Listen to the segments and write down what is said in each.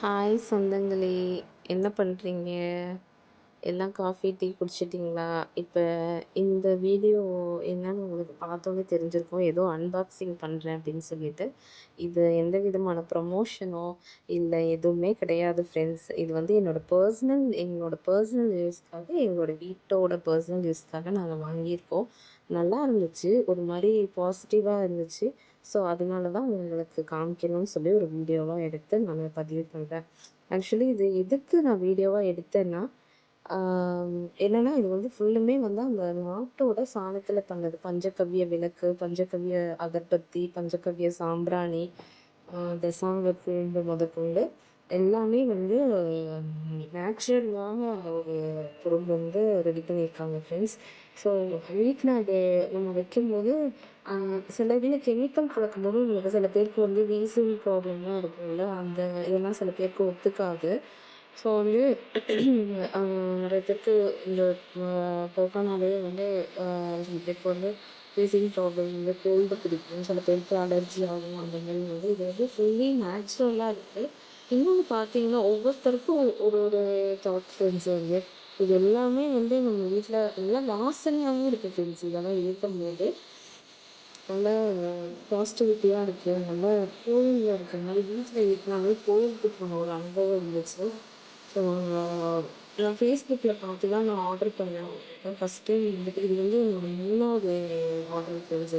Hi சொந்தங்களே. என்ன பண்ணுறீங்க எல்லாம் காஃபி டீ குடிச்சிட்டிங்களா? இப்போ இந்த வீடியோ என்னன்னு உங்களுக்கு பார்த்தோன்னே தெரிஞ்சிருக்கும். ஏதோ அன்பாக்சிங் பண்ணுறேன் அப்படின்னு சொல்லிட்டு. இது எந்த விதமான ப்ரமோஷனோ இல்லை எதுவுமே கிடையாது ஃப்ரெண்ட்ஸ் இது வந்து என்னோடய பர்சனல் எங்களோட பர்சனல் யூஸ்க்காக எங்களோட வீட்டோட பர்சனல் யூஸ்க்காக நாங்கள் வாங்கியிருக்கோம். நல்லா இருந்துச்சு. ஒரு மாதிரி பாசிட்டிவாக இருந்துச்சு. ஸோ அதனால தான் உங்களுக்கு காமிக்கணும்னு சொல்லி ஒரு வீடியோவாக எடுத்து நான் பதிவு பண்ணுறேன் ஆக்சுவலி இது எதுக்கு நான் வீடியோவாக எடுத்தேன்னா என்னென்னா இது வந்து ஃபுல்லுமே வந்து அந்த நாட்டோட சாணத்தில் பண்ணது. பஞ்சகவ்ய விளக்கு பஞ்சகவ்ய அகர்பத்தி பஞ்சகவ்ய சாம்பிராணி தசாங்க முதற்கொண்டு எல்லாமே வந்து நேச்சுரலான ஒரு பொருள் வந்து ரெடி பண்ணியிருக்காங்க ஃப்ரெண்ட்ஸ் ஸோ வீட்டில் அது நம்ம வைக்கும்போது சில இதில் கெமிக்கல் கலக்கும்போது சில பேருக்கு வந்து வீசிங் ப்ராப்ளம்லாம் இருக்கும்ல அந்த இதெல்லாம் சில பேருக்கு ஒத்துக்காது. ஸோ வந்து நிறைய பேருக்கு இந்த கொரோனாவே வந்து சில பேருக்கு வந்து வீசிங் ப்ராப்ளம் வந்து கோல்டு பிடிக்கும். சில பேருக்கு அலர்ஜி ஆகும் அந்த மாதிரி வந்து இது வந்து ஃபுல்லி நேச்சுரலாக இருக்குது இன்னொன்று பார்த்தீங்கன்னா ஒவ்வொருத்தருக்கும் ஒரு ஒரு தாட் ஃப்ரெண்ட்ஸ் வந்து இது எல்லாமே வந்து நம்ம வீட்டில் எல்லாம் வாசனையாகவும் இருக்குது ஃப்ரெண்ட்ஸ் இதெல்லாம் இருக்கும்போது நல்லா பாசிட்டிவிட்டியாக இருக்குது நல்லா கோயிலில் இருக்கிற மாதிரி வீட்டில் இருக்கிறனாலே கோயிலுக்கு போன ஒரு அனுபவம் இருந்துச்சு. ஸோ நான் ஃபேஸ்புக்கில் பார்த்து தான் நான் ஆர்டர் பண்ணேன். ஃபஸ்ட் டைம் வந்துட்டு இது வந்து மூணாவது ஆர்டர் ஃப்ரெண்ட்ஸ்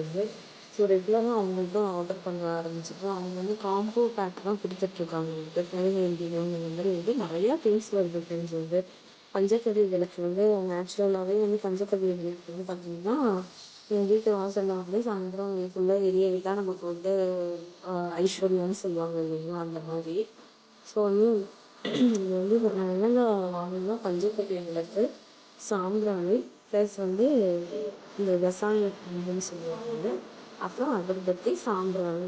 ஸோ ரெகுலராக அவங்களுக்கு தான் ஆர்டர் பண்ண ஆரம்பிச்சிட்டோம். அவங்க வந்து காம்போ பேக் தான் கொடுத்துட்ருக்காங்க. எனக்கு கைவேந்தியம் மாதிரி வந்து நிறையா திங்ஸ் வருது ஃப்ரெண்ட்ஸ் வந்து பஞ்சக்கவி விளக்கு வந்து நேச்சுரலாகவே வந்து பஞ்சக்கவி விளக்கு வந்து பார்த்திங்கன்னா எங்கள் வீட்டு வாசலில் வந்து சாயந்தரம் ஃபுல்லாக எரிய விட்டால் நமக்கு வந்து ஐஸ்வர்யம்னு சொல்லுவாங்க இல்லைங்களா அந்த மாதிரி. ஸோ வந்து இது வந்து நான் என்னென்ன வாங்கினேன்னா பஞ்சக்கவி விளக்கு சாம்பிராணி ப்ளஸ் வந்து இந்த ரசாயன சொல்லுவாங்க அப்புறம் அகர்பத்தி சாம்பிராணி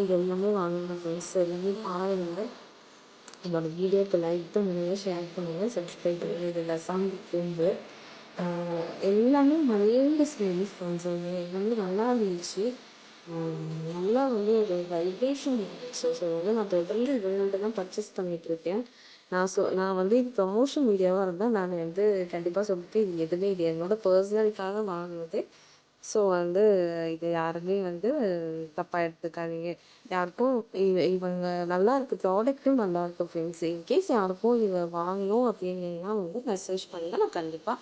இது எல்லாமே வாங்கணும் ஃப்ரெண்ட்ஸ் எல்லாமே பாருங்கள் வீடியோ வீடியோக்கு லைக் பண்ணுங்கள் ஷேர் பண்ணுங்கள் சப்ஸ்கிரைப் பண்ணுங்கள் இது லசாங்கி கும்பு எல்லாமே மைல்டு ஸ்மெல் ஃப்ரெண்ட்ஸ் எல்லாமே நல்லா இருந்துச்சு. நல்லா வந்து ஒரு வைப்ரேஷன் இருந்துச்சு ஸோ வந்து நான் தொடர்ந்து இது தான் பர்ச்சேஸ் பண்ணிகிட்ருக்கேன் நான் சொ நான் வந்து இது ப்ரமோஷன் வீடியோவாக இருந்தால் நான் வந்து கண்டிப்பாக சொல்லிட்டு இது எதுவுமே இது என்னோடய பர்சனலுக்காக வாங்கினது. ஸோ வந்து இது யாருமே வந்து தப்பாக எடுத்துக்காதீங்க. யாருக்கும் இவ இவங்க நல்லா இருக்குது ப்ராடக்ட்டும் நல்லா இருக்குது ஃப்ரெண்ட்ஸ் இன்கேஸ் யாருக்கும் இதை வாங்கணும் அப்படின்னா வந்து மெசேஜ் பண்ணுங்கள் நான் கண்டிப்பாக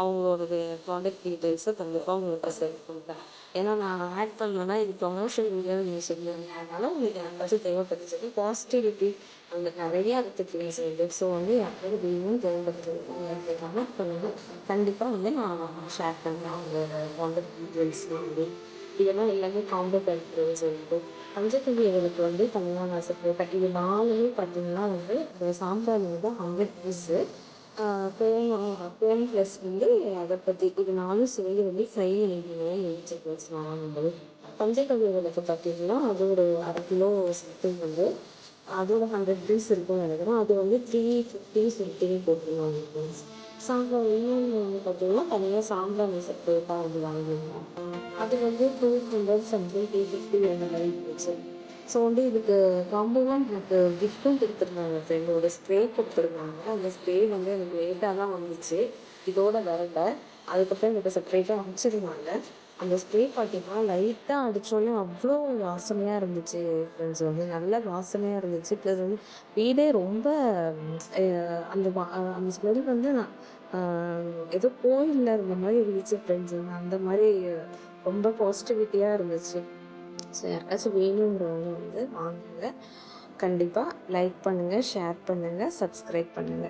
அவங்களோட ப்ராடக்ட் டீட்டெயில்ஸை கண்டிப்பாக உங்களுக்கு சென்ட் பண்ணுறேன் ஏன்னா நான் ஆட் பண்ணலன்னா இது ப்ரொமோஷன் வீடியோ நீங்கள் சொல்லுவீங்க. அதனால் உங்களுக்கு யாருக்காச்சும் தேவைப்பட்டுச்சுன்னா பாசிட்டிவிட்டி அங்கே நிறையா இருக்குது ஃப்ரெண்ட்ஸ் ஸோ வந்து யாருக்காவது வேணும் தேவைப்படுது கமெண்ட் பண்ணுங்கள் கண்டிப்பாக வந்து நான் ஷேர் பண்ணுறேன் அவங்களோட ப்ராடக்ட் டீட்டெயில்ஸ் வந்து. இதெல்லாம் எல்லாமே காம்போ பேக் சொல்லிட்டு. பஞ்சகவி எங்களுக்கு வந்து தனியாக நான் இது நாலுமே பார்த்தீங்கன்னா வந்து சாம்பார் வந்து ஹண்ட்ரட் பீஸு பேன் பேம் ப்ளஸ் வந்து அகர்பத்தி இது நாலும் சேர்ந்து வந்து ஃபைவ் நைன்ட்டி நைன் இருந்துச்சு ப்ளஸ் வாங்கும்போது பஞ்சகவ்ய விளக்கு பார்த்தீங்கன்னா அது ஒரு அரை கிலோ சம்திங் வந்து அதோட ஹண்ட்ரட் பீஸ் இருக்கும்னு நினைக்கிறேன். அது வந்து த்ரீ ஃபிஃப்டி ஃபிஃப்டி போட்டுருவாங்க ஃப்ரெண்ட்ஸ் சாம்பிராணி இன்னொன்று வந்து பார்த்தீங்கன்னா தனியாக சாம்பிராணி செப்பரேட்டாக வந்து வாங்கிடுவோம் அது வந்து two hundred something three fifty அந்த மாதிரி இருந்துச்சு ஸோ வந்து இதுக்கு காம்போவாக எனக்கு கிஃப்ட்டும் கொடுத்துருந்தாங்க. ஃப்ரெண்டோட ஸ்ப்ரே கொடுத்துருந்தாங்க. அந்த ஸ்ப்ரே வந்து எனக்கு லேட்டாக தான் வந்துச்சு. இதோட வரல அதுக்கப்புறம் எனக்கு செப்பரேட்டாக அனுப்பிச்சிருந்தாங்க. அந்த ஸ்ப்ரே பார்த்தீங்கன்னா லைட்டாக அடித்தோன்னே அவ்வளோ வாசனையாக இருந்துச்சு ஃப்ரெண்ட்ஸ் வந்து நல்ல வாசனையாக இருந்துச்சு. ப்ளஸ் வந்து வீடே ரொம்ப அந்த அந்த ஸ்மெல் வந்து நான் ஏதோ கோயிலில் இருந்த மாதிரி இருந்துச்சு ஃப்ரெண்ட்ஸ் வந்து அந்த மாதிரி ரொம்ப பாசிட்டிவிட்டியாக இருந்துச்சு. ஸோ யாருக்காச்சும் வேணுங்கிறவங்க வந்து வாங்குங்க. கண்டிப்பாக லைக் பண்ணுங்கள் ஷேர் பண்ணுங்கள் சப்ஸ்கிரைப் பண்ணுங்கள்